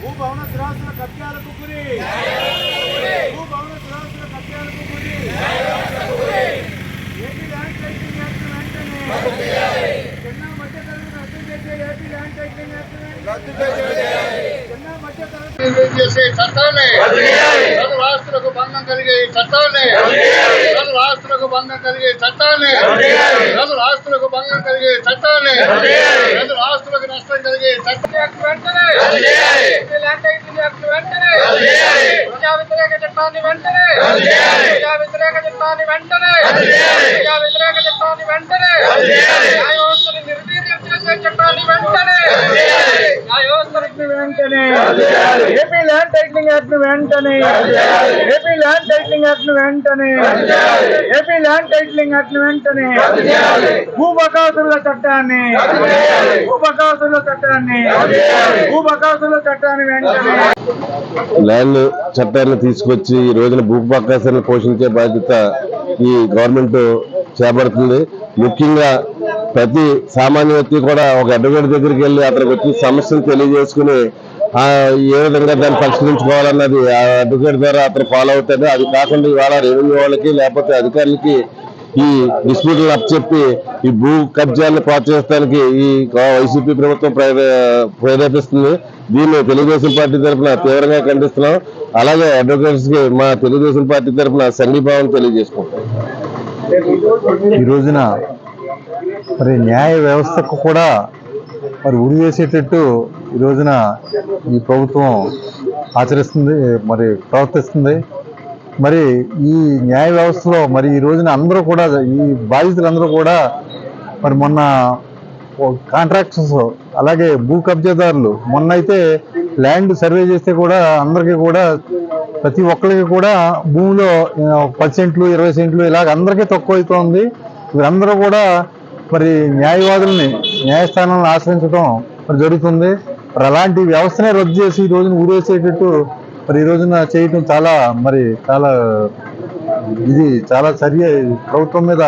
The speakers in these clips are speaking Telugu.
భూభవన స్థిరాస్తుల కబ్జాలకు గురి భూభవన స్థిరాస్తుల కబ్జాలకు గురి ఏపీ ల్యాండ్ టైటిలింగ్ యాక్ట్ వెంటనే. చిన్న మధ్య తరగతి రద్దు చేసే ఏపీ ల్యాండ్ టైటిలింగ్ యాక్ట్ చేసే చట్టాలే. చదువు ఆస్తులకు భంగం కలిగే చట్టాలే. చట్టాన్ని చదువు ఆస్తులకు భంగం కలిగే చట్టాలే. చదువు ఆస్తులకు భంగం కలిగే చట్టాలే. చదువు ఆస్తులకు నష్టం కలిగే చట్టాన్ని వెంటనే ఏపీ ల్యాండ్ టైటిలింగ్ యాక్ట్ వెంటనే. ప్రజా వ్యతిరేక చట్టాన్ని వెంటనే. ప్రజా వ్యతిరేక చట్టాన్ని వెంటనే. ప్రజా వ్యతిరేక చట్టాన్ని వెంటనే. న్యాయ వ్యవస్థను నిర్వీర్యం చేసే చట్టాన్ని వెంటనే. న్యాయ వ్యవస్థను వెంటనే. ఏపీ ల్యాండ్ టైటిలింగ్ యాక్ట్ వెంటనే. ఏపీ ల్యాండ్ టైటిలింగ్ యాక్ట్ వెంటనే. ఏపీ ల్యాండ్ టైటిలింగ్ యాక్ట్ వెంటనే. భూబకాసుల చట్టాన్ని. భూబకాసుల చట్టాన్ని. భూబకాసుల చట్టాన్ని వెంటనే. ల్యాండ్ చట్టాన్ని తీసుకొచ్చి ఈ రోజున భూపకాశాలను పోషించే బాధ్యత ఈ గవర్నమెంట్ చేపడుతుంది. ముఖ్యంగా ప్రతి సామాన్య వ్యక్తి కూడా ఒక అడ్వకేట్ దగ్గరికి వెళ్ళి అతనికి వచ్చి సమస్యను తెలియజేసుకుని ఏ విధంగా దాన్ని పరిష్కరించుకోవాలన్నది ఆ అడ్వకేట్ ద్వారా అతను ఫాలో అవుతాడు. అది కాకుండా ఇవాళ రెవెన్యూ వాళ్ళకి లేకపోతే అధికారులకి ఈ డిస్ప్యూట్లు అప్పచెప్పి ఈ భూ కబ్జాన్ని ప్రోత్సహించడానికి ఈ వైసీపీ ప్రభుత్వం ప్రేరేపిస్తుంది. దీన్ని తెలుగుదేశం పార్టీ తరఫున తీవ్రంగా ఖండిస్తున్నాం. అలాగే అడ్వకేట్స్కి మా తెలుగుదేశం పార్టీ తరఫున సంఘీభావం తెలియజేసుకుంటాం ఈ రోజున మరి న్యాయ వ్యవస్థకు కూడా మరి ఉరి వేసేటట్టు ఈ రోజున ఈ ప్రభుత్వం ఆచరిస్తుంది మరి ప్రవర్తిస్తుంది. మరి ఈ న్యాయ వ్యవస్థలో మరి ఈ రోజున అందరూ కూడా ఈ బాధితులందరూ కూడా మరి మొన్న కాంట్రాక్టర్స్ అలాగే భూ కబ్జాదారులు మొన్న అయితే ల్యాండ్ సర్వే చేస్తే కూడా అందరికీ కూడా ప్రతి ఒక్కరికి కూడా భూమిలో పది సెంట్లు ఇరవై సెంట్లు ఇలాగ అందరికీ తక్కువ అవుతోంది. వీరందరూ కూడా మరి న్యాయవాదుల్ని న్యాయస్థానాలను ఆశ్రయించడం మరి జరుగుతుంది. మరి అలాంటి వ్యవస్థనే రద్దు చేసి ఈ రోజున ఊరేసేటట్టు మరి ఈ రోజున చేయటం చాలా మరి చాలా ఇది చాలా సరి ప్రభుత్వం మీద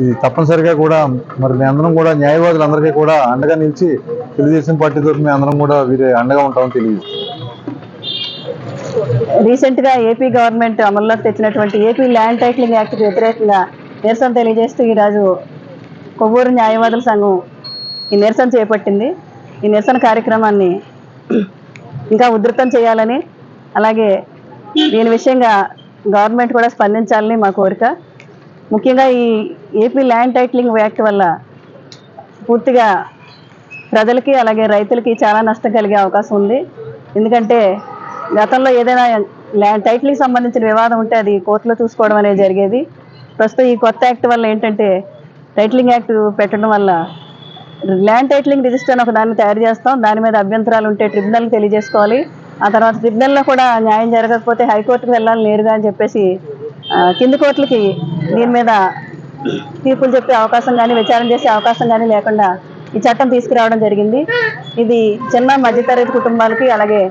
ఇది తప్పనిసరిగా కూడా మరి మీ అందరం కూడా న్యాయవాదులందరికీ కూడా అండగా నిలిచి తెలుగుదేశం పార్టీ తరఫున మీ అందరం కూడా వీరి అండగా ఉంటామని తెలియజేస్తాం రీసెంట్గా ఏపీ గవర్నమెంట్ అమల్లోకి తెచ్చినటువంటి ఏపీ ల్యాండ్ టైటిలింగ్ యాక్ట్ వ్యతిరేకంగా నిరసన తెలియజేస్తూ ఈరోజు కొవ్వూరు న్యాయవాదుల సంఘం ఈ నిరసన చేపట్టింది. ఈ నిరసన కార్యక్రమాన్ని ఇంకా ఉధృతం చేయాలని అలాగే దీని విషయంగా గవర్నమెంట్ కూడా స్పందించాలని మా కోరిక. ముఖ్యంగా ఈ ఏపీ ల్యాండ్ టైటిలింగ్ యాక్ట్ వల్ల పూర్తిగా ప్రజలకి అలాగే రైతులకి చాలా నష్టం కలిగే అవకాశం ఉంది. ఎందుకంటే గతంలో ఏదైనా ల్యాండ్ టైటిల్కి సంబంధించిన వివాదం ఉంటే అది కోర్టులో చూసుకోవడం అనేది జరిగేది. ప్రస్తుతం ఈ కొత్త యాక్ట్ వల్ల ఏంటంటే టైటిలింగ్ యాక్ట్ పెట్టడం వల్ల ల్యాండ్ టైటిలింగ్ రిజిస్టర్ అని ఒక దాన్ని తయారు చేస్తాం. దాని మీద అభ్యంతరాలు ఉంటే ట్రిబ్యునల్కి తెలియజేసుకోవాలి. ఆ తర్వాత ట్రిబ్యునల్లో కూడా న్యాయం జరగకపోతే హైకోర్టుకు వెళ్ళాలి నేరుగా అని చెప్పేసి కింది కోర్టులకి దీని మీద తీర్పులు చెప్పే అవకాశం కానీ విచారణ చేసే అవకాశం కానీ లేకుండా ఈ చట్టం తీసుకురావడం జరిగింది. ఇది చిన్న మధ్యతరగతి కుటుంబాలకి అలాగే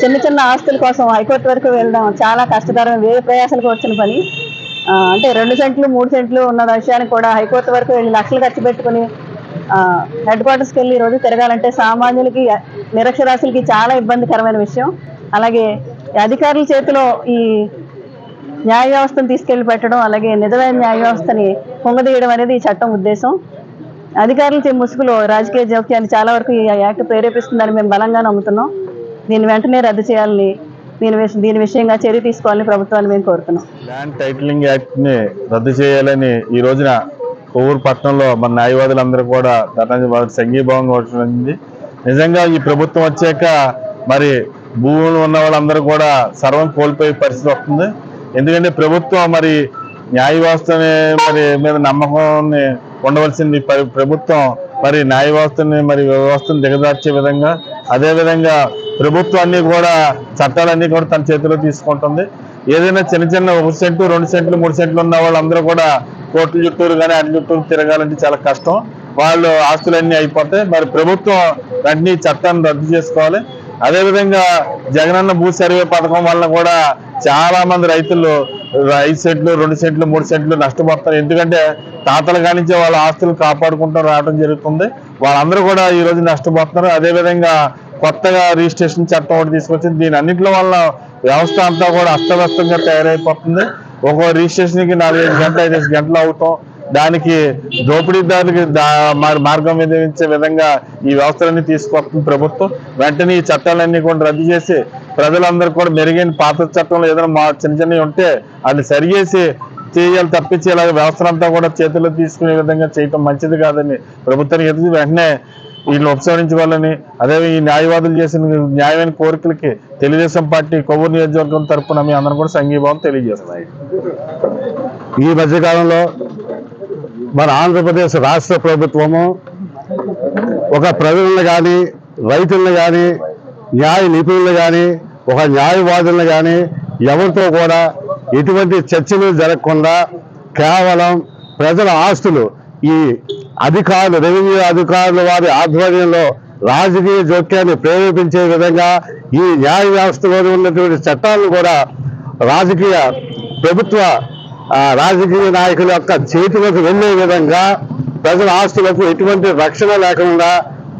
చిన్న చిన్న ఆస్తుల కోసం హైకోర్టు వరకు వెళ్ళడం చాలా కష్టతరం వేరే ప్రయాసాలకు వచ్చిన పని. అంటే రెండు సెంట్లు మూడు సెంట్లు ఉన్న విషయానికి కూడా హైకోర్టు వరకు వెళ్ళి లక్షలు ఖర్చు పెట్టుకుని హెడ్ క్వార్టర్స్కి వెళ్ళి ఈరోజు రోజు తిరగాలంటే సామాన్యులకి నిరక్షరాస్యులకి చాలా ఇబ్బందికరమైన విషయం. అలాగే అధికారుల చేతిలో ఈ న్యాయ వ్యవస్థను తీసుకెళ్ళి పెట్టడం అలాగే నిజమైన న్యాయ వ్యవస్థని పొంగదీయడం అనేది ఈ చట్టం ఉద్దేశం. అధికారుల చే ముసుగులో రాజకీయ జోక్యాన్ని చాలా వరకు ఈ యాక్ట్ ప్రేరేపిస్తుందని మేము బలంగా నమ్ముతున్నాం. దీన్ని వెంటనే రద్దు చేయాలని దీని దీని విషయంగా చర్య తీసుకోవాలని ప్రభుత్వాన్ని మేము కోరుతున్నాం. ల్యాండ్ టైటిలింగ్ యాక్ట్ని రద్దు చేయాలని ఈ రోజున కొవ్వూరు పట్టణంలో మన న్యాయవాదులందరూ కూడా ధర్నా సంఘీభావం కోరుతుంది నిజంగా ఈ ప్రభుత్వం వచ్చాక మరి భూములు ఉన్న వాళ్ళందరూ కూడా సర్వం కోల్పోయే పరిస్థితి వస్తుంది. ఎందుకంటే ప్రభుత్వం మరి న్యాయ వ్యవస్థని మరి మీద నమ్మకాన్ని ఉండవలసింది ప్రభుత్వం మరి న్యాయ వ్యవస్థని మరి వ్యవస్థను దిగదార్చే విధంగా అదేవిధంగా ప్రభుత్వాన్ని కూడా చట్టాలన్నీ కూడా తన చేతిలో తీసుకుంటుంది. ఏదైనా చిన్న చిన్న ఒక సెంటు రెండు సెంట్లు మూడు సెంట్లు ఉన్న వాళ్ళందరూ కూడా కోర్టు చుట్టూరు కానీ అన్ని చుట్టూరు తిరగాలంటే చాలా కష్టం. వాళ్ళు ఆస్తులన్నీ అయిపోతాయి. మరి ప్రభుత్వం వెంటనే చట్టాన్ని రద్దు చేసుకోవాలి. అదేవిధంగా జగనన్న భూ సర్వే పథకం వల్ల కూడా చాలా మంది రైతులు ఐదు సెంట్లు రెండు సెంట్లు మూడు సెంట్లు నష్టపోతారు ఎందుకంటే తాతల కానించే వాళ్ళ ఆస్తులు కాపాడుకుంటూ రావడం జరుగుతుంది. వాళ్ళందరూ కూడా ఈరోజు నష్టపోతున్నారు. అదేవిధంగా కొత్తగా రిజిస్ట్రేషన్ చట్టం ఒకటి తీసుకొచ్చింది. దీని అన్నింటిలో వల్ల వ్యవస్థ అంతా కూడా అస్తవ్యస్తంగా తయారైపోతుంది. ఒక రిజిస్ట్రేషన్కి నాలుగైదు గంటలు ఐదు గంటలు అవుతాం. దానికి దోపిడీదారులకి మార్గం విధించే విధంగా ఈ వ్యవస్థలన్నీ తీసుకొస్తుంది ప్రభుత్వం. వెంటనే ఈ చట్టాలన్నీ కూడా రద్దు చేసి ప్రజలందరూ కూడా మెరుగైన పాత చట్టంలో ఏదైనా మా చిన్న చిన్నవి ఉంటే అది సరిగేసి చేయాలి తప్పించి ఇలాగ వ్యవస్థలంతా కూడా చేతుల్లో తీసుకునే విధంగా చేయటం మంచిది కాదని ప్రభుత్వానికి ఎదురు వెంటనే వీళ్ళని ఉపసంహరించుకోవాలని అదే ఈ న్యాయవాదులు చేసిన న్యాయమైన కోరికలకి తెలుగుదేశం పార్టీ కొవ్వూరు నియోజకవర్గం తరపున మీ అందరం కూడా సంఘీభావం తెలియజేస్తున్నాయి ఈ మధ్యకాలంలో మన ఆంధ్రప్రదేశ్ రాష్ట్ర ప్రభుత్వము ఒక ప్రజలను కానీ రైతులను కానీ న్యాయ నిపుణులు కానీ ఒక న్యాయవాదులను కానీ ఎవరితో కూడా ఎటువంటి చర్చలు జరగకుండా కేవలం ప్రజల ఆస్తులు ఈ అధికారులు రెవెన్యూ అధికారుల వారి ఆధ్వర్యంలో రాజకీయ జోక్యాన్ని ప్రేరేపించే విధంగా ఈ న్యాయ వ్యవస్థలో ఉన్నటువంటి చట్టాలను కూడా రాజకీయ ప్రభుత్వ రాజకీయ నాయకుల యొక్క చేతులకు వెళ్ళే విధంగా ప్రజల ఆస్తులకు ఎటువంటి రక్షణ లేకుండా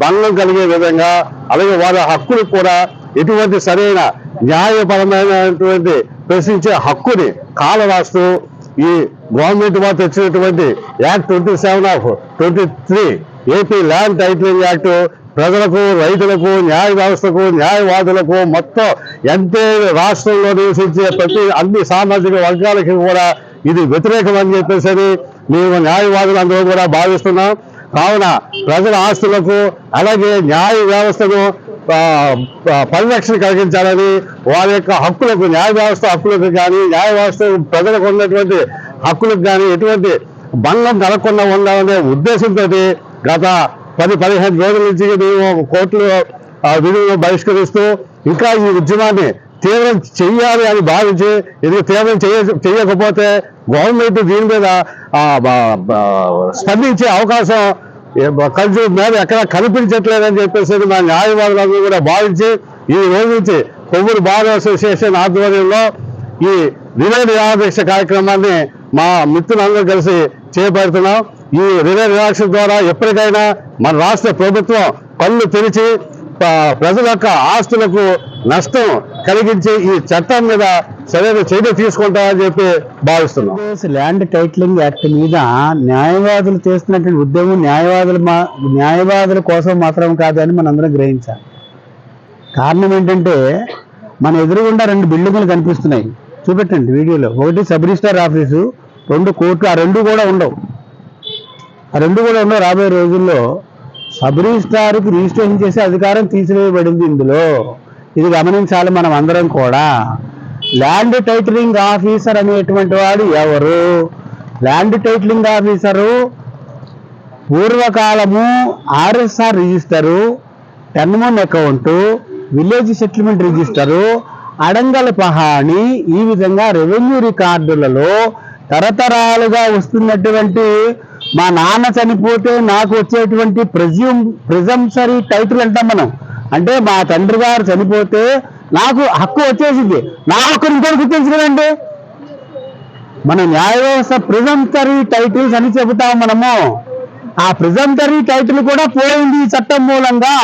భంగం కలిగే విధంగా అలాగే వారి హక్కులు కూడా ఎటువంటి సరైన న్యాయపరమైనటువంటి ప్రశ్నించే హక్కుని కాల రాస్తూ ఈ గవర్నమెంట్ వారు తెచ్చినటువంటి act twenty seven of twenty three AP land titling act ప్రజలకు రైతులకు న్యాయ వ్యవస్థకు న్యాయవాదులకు మొత్తం ఎంతే రాష్ట్రంలో నివసించే ప్రతి అన్ని సామాజిక వర్గాలకి కూడా ఇది వ్యతిరేకం అని చెప్పేసి మేము న్యాయవాదులు అందరూ కూడా భావిస్తున్నాం. కావున ప్రజల ఆస్తులకు అలాగే న్యాయ వ్యవస్థను పరిరక్షణ కలిగించాలని వారి యొక్క హక్కులకు న్యాయ వ్యవస్థ హక్కులకు కానీ న్యాయ వ్యవస్థ ప్రజలకు ఉన్నటువంటి హక్కులకు కానీ ఎటువంటి భంగం కలగకుండా ఉండాలనే ఉద్దేశంతో గత పది పదిహేను రోజుల నుంచి మేము కోర్టులు విధులను బహిష్కరిస్తూ ఇంకా ఈ ఉద్యమాన్ని తీవ్రం చెయ్యాలి అని భావించి ఇది తీవ్రం చేయ చేయకపోతే గవర్నమెంట్ దీని మీద స్పందించే అవకాశం కలిసి మీద ఎక్కడ కనిపించట్లేదని చెప్పేసి మా న్యాయవాదులందరూ కూడా భావించి ఈ రోజు నుంచి కొవ్వూరు బార్ అసోసియేషన్ ఆధ్వర్యంలో ఈ రిలే నిరాదీక్ష కార్యక్రమాన్ని మా మిత్రులందరూ కలిసి చేపడుతున్నాం. ఈ రిలే నిరాక్ష ద్వారా ఎప్పటికైనా మన రాష్ట్ర ప్రభుత్వం కళ్ళు తెరిచి ప్రజల యొక్క ఆస్తులకు నష్టం కలిగించే ఈ చట్టం మీద సరైన చర్య తీసుకుంటామని చెప్పి భావిస్తున్నాం. ల్యాండ్ టైటిలింగ్ యాక్ట్ మీద న్యాయవాదులు చేస్తున్నటువంటి ఉద్యమం న్యాయవాదులు మా న్యాయవాదుల కోసం మాత్రం కాదని మనందరం గ్రహించాలి కారణం ఏంటంటే మన ఎదురుగుండా రెండు బిల్డింగులు కనిపిస్తున్నాయి. చూపెట్టండి వీడియోలో. ఒకటి సబ్ రిజిస్టార్ ఆఫీసు రెండు కోర్టు ఆ రెండు కూడా ఉండవు. ఆ రెండు కూడా ఉండవు. రాబోయే రోజుల్లో సబ్ రిజిస్ట్రార్కి రిజిస్ట్రేషన్ చేసే అధికారం తీసివేయబడింది ఇందులో. ఇది గమనించాలి మనం అందరం కూడా. ల్యాండ్ టైటిలింగ్ ఆఫీసర్ అనేటువంటి వాడు ఎవరు? Land titling officer పూర్వకాలము RSR register ten account account village settlement register అడంగల పహాణి ఈ విధంగా రెవెన్యూ రికార్డులలో తరతరాలుగా వస్తున్నటువంటి మా నాన్న చనిపోతే నాకు వచ్చేటువంటి ప్రెజ్యూమ్ ప్రిజంసరీ టైటిల్ అంటాం మనం? అంటే మా తండ్రి గారు చనిపోతే నాకు హక్కు వచ్చేసింది. నా హక్కు ఇంకోటి గుర్తించలేదండి. మన న్యాయ వ్యవస్థ ప్రిజంసరీ టైటిల్స్ అని చెబుతాం మనము. ఆ ప్రిజంసరీ టైటిల్ కూడా పోయింది ఈ చట్టం మూలంగా.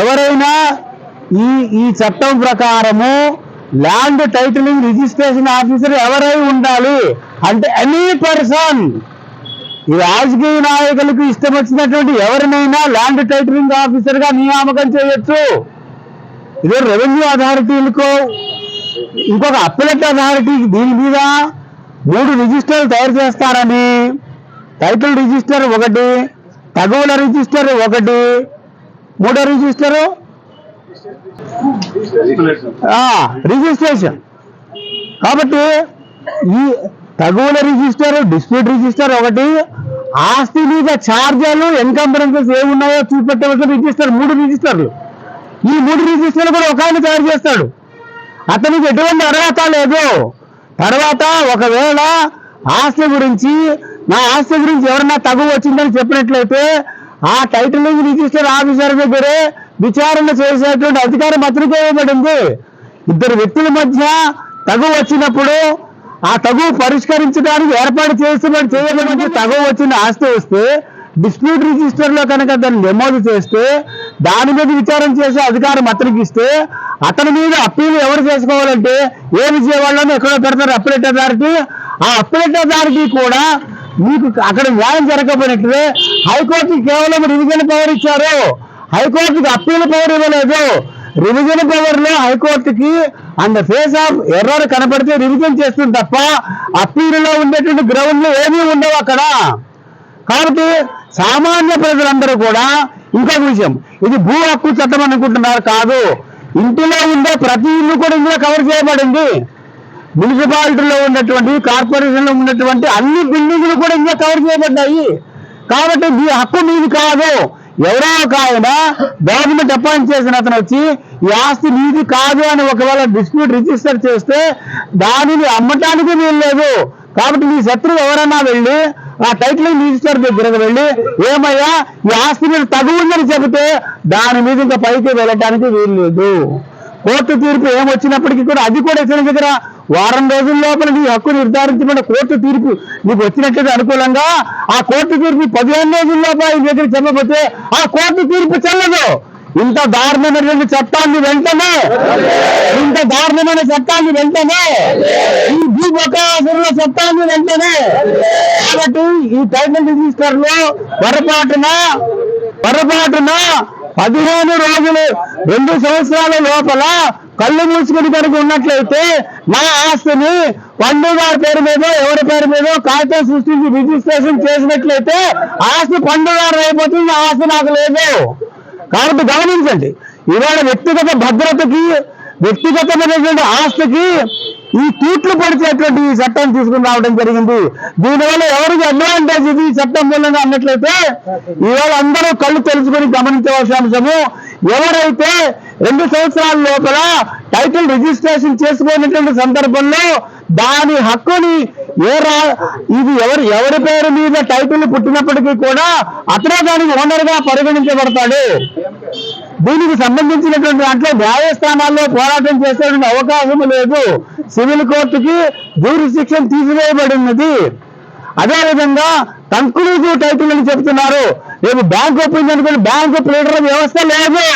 ఎవరైనా ఈ ఈ చట్టం ప్రకారము ల్యాండ్ టైటిలింగ్ రిజిస్ట్రేషన్ ఆఫీసర్ ఎవరై ఉండాలి? అంటే ఎనీ పర్సన్. రాజకీయ నాయకులకు ఇష్టం వచ్చినటువంటి ఎవరినైనా ల్యాండ్ టైటరింగ్ ఆఫీసర్గా నియామకం చేయొచ్చు. ఇదే రెవెన్యూ అథారిటీలకు ఇంకొక అప్పలెట్ అథారిటీకి దీని మీద మూడు రిజిస్టర్లు తయారు చేస్తారని. టైటిల్ రిజిస్టర్ ఒకటి తగువల రిజిస్టర్ ఒకటి మూడో రిజిస్టరు రిజిస్ట్రేషన్ కాబట్టి ఈ తగువుల రిజిస్టర్ డిస్ప్యూట్ రిజిస్టర్ ఒకటి ఆస్తి మీద ఛార్జీలు ఎన్కంబరెన్సెస్ ఏమున్నాయో చూపెట్టవలసిన రిజిస్టర్ మూడు రిజిస్టర్లు. ఈ మూడు రిజిస్టర్లు కూడా ఒక ఆయన తయారు చేస్తాడు. అతనికి ఎటువంటి అర్హత లేదు. తర్వాత ఒకవేళ ఆస్తి గురించి నా ఆస్తి గురించి ఎవరన్నా తగు వచ్చిందని చెప్పినట్లయితే ఆ టైటిలింగ్ రిజిస్టర్ ఆఫీసర్ దగ్గరే విచారణ చేసేటువంటి అధికారం అతనికే ఇవ్వబడింది. ఇద్దరు వ్యక్తుల మధ్య తగు వచ్చినప్పుడు ఆ తగు పరిష్కరించడానికి ఏర్పాటు చేస్తున్నట్టు చేయడానికి తగు వచ్చిన ఆస్తి వస్తే డిస్ప్యూట్ రిజిస్టర్లో కనుక దాన్ని నమోదు చేస్తే దాని మీద విచారం చేసే అధికారం అతనికి ఇస్తే అతని మీద అప్పీలు ఎవరు చేసుకోవాలంటే ఏ విజయవాడలోనే ఎక్కడో పెడతారు అప్పీలేట్ అథారిటీ. ఆ అప్పీలేట్ అథారిటీ కూడా మీకు అక్కడ న్యాయం జరగకపోయినట్లే హైకోర్టుకి కేవలం రివిజన్ పవర్ ఇచ్చారు. హైకోర్టుకి అప్పీల్ పవర్ ఇవ్వలేదు. రివిజన్ పవర్లో హైకోర్టుకి అండ్ ఫేస్ ఆఫ్ ఎర్రర్ కనపడితే రివిజన్ చేస్తుంది తప్ప అప్పీల్లో ఉండేటువంటి గ్రౌండ్లు ఏమీ ఉండవు అక్కడ. కాబట్టి సామాన్య ప్రజలందరూ కూడా ఇంకొక విషయం ఇది భూ హక్కు చట్టం అనుకుంటున్నారు కాదు. ఇంటిలో ఉండే ప్రతి ఇల్లు కూడా ఇందులో కవర్ చేయబడింది. మున్సిపాలిటీలో ఉన్నటువంటి కార్పొరేషన్లో ఉన్నటువంటి అన్ని బిల్డింగ్లు కూడా ఇందులో కవర్ చేయబడ్డాయి. కాబట్టి మీ హక్కు మీది కాదు. ఎవరో ఒక ఆయన గవర్నమెంట్ అపాయింట్ చేసిన అతను వచ్చి ఈ ఆస్తి మీది కాదు అని ఒకవేళ డిస్ప్యూట్ రిజిస్టర్ చేస్తే దానిని అమ్మటానికి వీలు లేదు కాబట్టి నీ శత్రువు ఎవరన్నా వెళ్ళి ఆ టైటిల్ రిజిస్టర్ దగ్గరకు వెళ్ళి ఏమయ్యా ఈ ఆస్తి మీద తగు ఉందని చెబితే దాని మీద ఇంకా పైకి వెళ్ళటానికి వీలు లేదు కోర్టు తీర్పు ఏమొచ్చినప్పటికీ కూడా అది కూడా ఇతని దగ్గర వారం రోజుల లోపల నీ హక్కు నిర్ధారించబడిన కోర్టు తీర్పు నీకు వచ్చినట్లయితే అనుకూలంగా ఆ కోర్టు తీర్పు పదిహేను రోజుల లోపల ఈ దగ్గర చెప్పబోతే ఆ కోర్టు తీర్పు చెల్లదు. ఇంత దారుణమైనటువంటి చట్టాన్ని వెంటనే ఇంత దారుణమైన చట్టాన్ని వెంటనే ఈ భూ చట్టాన్ని వెంటనే కాబట్టి ఈ టైటిల్ రిజిస్టర్లో పొరపాటున పొరపాటున పదిహేను రోజులు రెండు సంవత్సరాల లోపల కళ్ళు మూసుకుని కనుక ఉన్నట్లయితే నా ఆస్తిని పండుగ గారి పేరు మీద ఎవరి పేరు మీద కాగితం సృష్టించి రిజిస్ట్రేషన్ చేసినట్లయితే ఆస్తి పండు గారు అయిపోతుంది ఆస్తి నాకు లేదు. కాబట్టి గమనించండి ఇవాళ వ్యక్తిగత భద్రతకి వ్యక్తిగతమైనటువంటి ఆస్తికి ఈ తూట్లు పడిచేటువంటి ఈ చట్టం తీసుకుని రావడం జరిగింది. దీనివల్ల ఎవరికి అడ్వాంటేజ్ ఇది? ఈ చట్టం మూలంగా అన్నట్లయితే ఇవాళ అందరూ కళ్ళు తెలుసుకొని గమనించవలసిన అంశము ఎవరైతే రెండు సంవత్సరాల లోపల టైటిల్ రిజిస్ట్రేషన్ చేసుకోనటువంటి సందర్భంలో దాని హక్కుని ఏ రా ఇది ఎవరు ఎవరి పేరు మీద టైటిల్ పుట్టినప్పటికీ కూడా అతనే దానికి ఓనర్గా పరిగణించబడతాడు. దీనికి సంబంధించినటువంటి దాంట్లో న్యాయస్థానాల్లో పోరాటం చేసేటువంటి అవకాశం లేదు. సివిల్ కోర్టుకి జ్యూరిస్డిక్షన్ తీసివేయబడినది. అదేవిధంగా కంక్లూజివ్ టైటిల్ అని చెప్తున్నారు. రేపు బ్యాంక్ ఒపీనియన్ అనుకుని బ్యాంకు ప్లీడర్ వ్యవస్థ లేదు.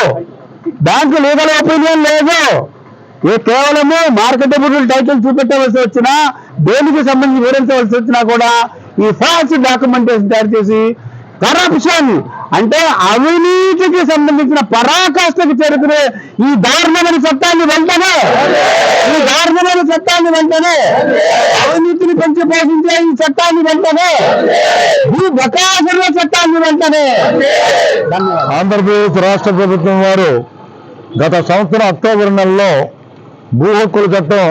బ్యాంకు లీగల్ ఒపీనియన్ లేదు. ఏ కేవలము మార్కెటబుల్ టైటిల్ చూపెట్టవలసి వచ్చినా దేనికి సంబంధించి వివరించవలసి వచ్చినా కూడా ఈ ఫాల్స్ డాక్యుమెంటేషన్ తయారు చేసి కరప్షన్ అంటే అవినీతికి సంబంధించిన పరాకాష్ఠకు చేరుకునే ఈ దారుణమైన చట్టాన్ని వెంటనే ఈ దారుణమైన చట్టాన్ని వెంటనే అవినీతిని పెంచి పోషించే ఈ చట్టాన్ని వెంటనే ఈ బకాసుల చట్టాన్ని వెంటనే. ఆంధ్రప్రదేశ్ రాష్ట్ర ప్రభుత్వం వారు గత సంవత్సరం అక్టోబర్ నెలలో భూ హక్కుల చట్టం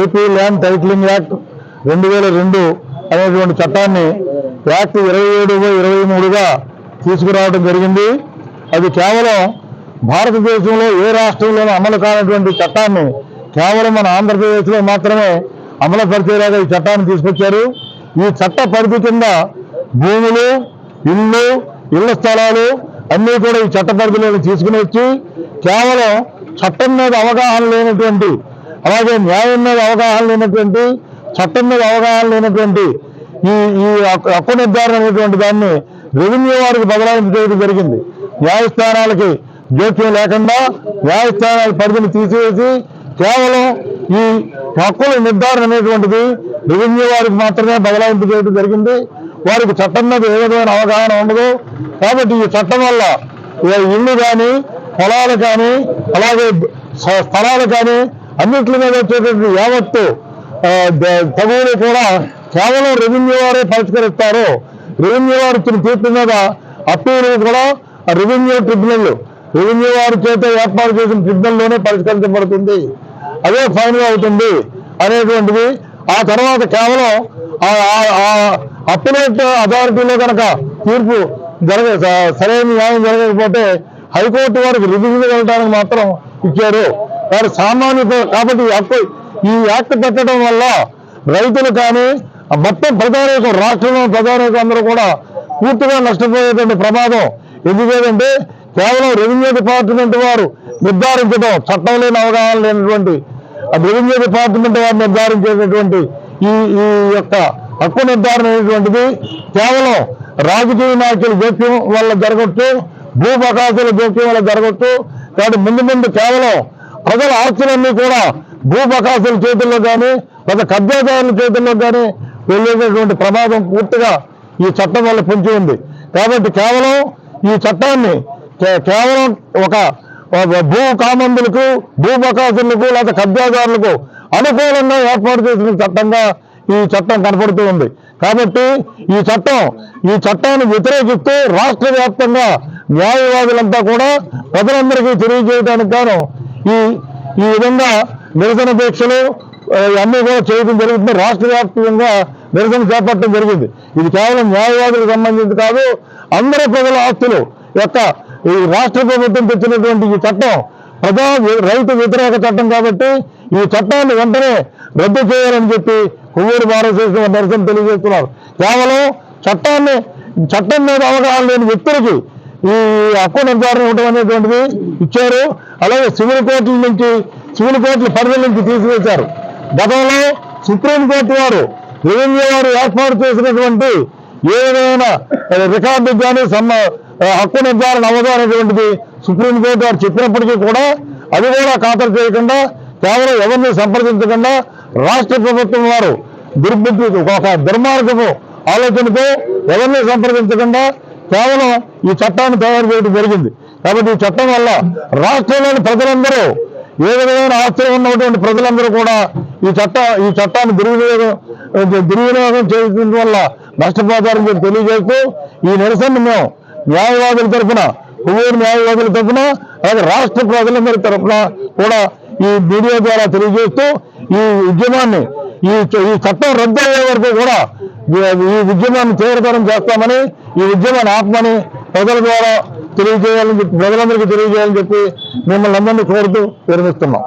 ఏపీ ల్యాండ్ టైటిలింగ్ యాక్ట్ రెండు వేల రెండు అనేటువంటి చట్టాన్ని యాక్ట్ ఇరవై ఏడు ఇరవై మూడుగా తీసుకురావడం జరిగింది. అది కేవలం భారతదేశంలో ఏ రాష్ట్రంలోనూ అమలు కానటువంటి చట్టాన్ని కేవలం మన ఆంధ్రప్రదేశ్లో మాత్రమే అమలు పరిచేలాగా ఈ చట్టాన్ని తీసుకొచ్చారు. ఈ చట్ట పరిధి కింద భూములు ఇల్లు ఇళ్ళ స్థలాలు అన్నీ కూడా ఈ చట్ట పరిధిలోకి తీసుకుని వచ్చి కేవలం చట్టం మీద అవగాహన లేనటువంటి అలాగే న్యాయం మీద అవగాహన లేనటువంటి చట్టం మీద అవగాహన లేనటువంటి ఈ ఈ హక్కు నిర్ధారణ అనేటువంటి దాన్ని రెవెన్యూ వారికి బదలాయింపు చేయడం జరిగింది. న్యాయస్థానాలకి జోక్యం లేకుండా న్యాయస్థానాల పరిధిని తీసివేసి కేవలం ఈ హక్కుల నిర్ధారణ అనేటువంటిది రెవెన్యూ వారికి మాత్రమే బదలాయింపు చేయడం జరిగింది. వారికి చట్టం మీద ఏ విధమైన అవగాహన ఉండదు. కాబట్టి ఈ చట్టం వల్ల ఇల్లు కానీ పొలాలు కానీ అలాగే స్థలాలు కానీ అన్నింటి మీద వచ్చేటువంటి యావత్తు తగువులు కూడా కేవలం రెవెన్యూ వారే పరిష్కరిస్తారు. రెవెన్యూ వారు ఇచ్చిన తీర్పు మీద అప్పీలు కూడా రెవెన్యూ ట్రిబ్యునల్. రెవెన్యూ వారి చేత ఏర్పాటు చేసిన ట్రిబ్యునల్లోనే పరిష్కరించబడుతుంది. అదే ఫైనల్ అవుతుంది అనేటువంటిది ఆ తర్వాత కేవలం అప్పలేట్ అథారిటీలో కనుక తీర్పు జరగ సరైన న్యాయం జరగకపోతే హైకోర్టు వారికి రుజువులు వెళ్ళడానికి మాత్రం ఇచ్చారు. వారు సామాన్య కాబట్టి హక్కు ఈ యాక్ట్ పెట్టడం వల్ల రైతులు కానీ మొత్తం ప్రధాన రాష్ట్రంలో ప్రధాన అందరూ కూడా పూర్తిగా నష్టపోయేటువంటి ప్రమాదం ఎందుకంటే కేవలం రెవెన్యూ డిపార్ట్మెంట్ వారు నిర్ధారించడం చట్టం లేని అవగాహన లేనటువంటి రెవెన్యూ డిపార్ట్మెంట్ వారు నిర్ధారించేటటువంటి ఈ ఈ యొక్క హక్కు నిర్ధారణ అనేటువంటిది కేవలం రాజకీయ నాయకుల జోక్యం వల్ల జరగొచ్చు భూ బకాసుల జోక్యం వల్ల జరగొచ్చు. కాబట్టి ముందు ముందు కేవలం ప్రజల ఆస్తులన్నీ కూడా భూ బకాసుల చేతుల్లో కానీ లేదా కబ్జాదారుల చేతుల్లో కానీ వెళ్ళేటటువంటి ప్రమాదం పూర్తిగా ఈ చట్టం వల్ల పొంచి ఉంది. కాబట్టి కేవలం ఈ చట్టాన్ని కే- కేవలం ఒక భూ కామందులకు భూ బకాసులకు లేదా కబ్జాదారులకు అనుకూలంగా ఏర్పాటు చేసిన చట్టంగా ఈ చట్టం కనపడుతూ ఉంది. కాబట్టి ఈ చట్టం ఈ చట్టాన్ని వ్యతిరేకిస్తూ రాష్ట్ర వ్యాప్తంగా న్యాయవాదులంతా కూడా ప్రజలందరికీ తెలియజేయడానికి గాను ఈ ఈ విధంగా నిరసన దీక్షలు అన్నీ కూడా చేయడం జరుగుతుంది. రాష్ట్ర వ్యాప్తంగా నిరసన చేపట్టడం జరిగింది. ఇది కేవలం న్యాయవాదులకు సంబంధించి కాదు అందరి ప్రజల ఆస్తులు యొక్క ఈ రాష్ట్ర ప్రభుత్వం తెచ్చినటువంటి ఈ చట్టం ప్రజా రైతు వ్యతిరేక చట్టం కాబట్టి ఈ చట్టాన్ని వెంటనే రద్దు చేయాలని చెప్పి కొవ్వూరు భారతదేశం నిరసన తెలియజేస్తున్నారు. కేవలం చట్టాన్ని చట్టం మీద అవగాహన లేని వ్యక్తులకి ఈ హక్కు నిర్ధారణ ఇవ్వడం అనేటువంటిది ఇచ్చారు. అలాగే సివిల్ కోర్టుల నుంచి సివిల్ కోర్టుల పరిధి నుంచి తీసివేశారు. గతంలో సుప్రీంకోర్టు వారు రెవెన్యూ వారు ఏర్పాటు చేసినటువంటి ఏ విధమైన రికార్డు కానీ సమ్మ హక్కు నిర్ధారణ అవ్వదు అనేటువంటిది సుప్రీంకోర్టు వారు చెప్పినప్పటికీ కూడా అది కూడా ఖాతరు చేయకుండా కేవలం ఎవరిని సంప్రదించకుండా రాష్ట్ర ప్రభుత్వం వారు దుర్బుద్ధి ఒక దుర్మార్గము ఆలోచనతో ఎవరిని సంప్రదించకుండా కేవలం ఈ చట్టాన్ని తయారు చేయడం జరిగింది. కాబట్టి ఈ చట్టం వల్ల రాష్ట్రంలోని ప్రజలందరూ ఏ విధమైన ఆస్తులు ఉన్నటువంటి ప్రజలందరూ కూడా ఈ చట్ట ఈ చట్టాన్ని దుర్వినియోగం దుర్వినియోగం చేయడం వల్ల నష్టపోతారని చెప్పి తెలియజేస్తూ ఈ నిరసనను మేము న్యాయవాదుల తరఫున కొవ్వూరు న్యాయవాదుల తరఫున అలాగే రాష్ట్ర ప్రజలందరి తరఫున కూడా ఈ మీడియా ద్వారా తెలియజేస్తూ ఈ ఉద్యమాన్ని ఈ ఈ చట్టం రద్దు అయ్యే వరకు కూడా ఈ- ఈ ఉద్యమాన్ని తీవ్రతరం చేస్తామని ఈ ఉద్యమాన్ని ఆత్మని ప్రజల ద్వారా తెలియజేయాలని చెప్పి ప్రజలందరికీ తెలియజేయాలని చెప్పి మిమ్మల్ని అందరినీ కోరుతూ విరమిస్తున్నాం.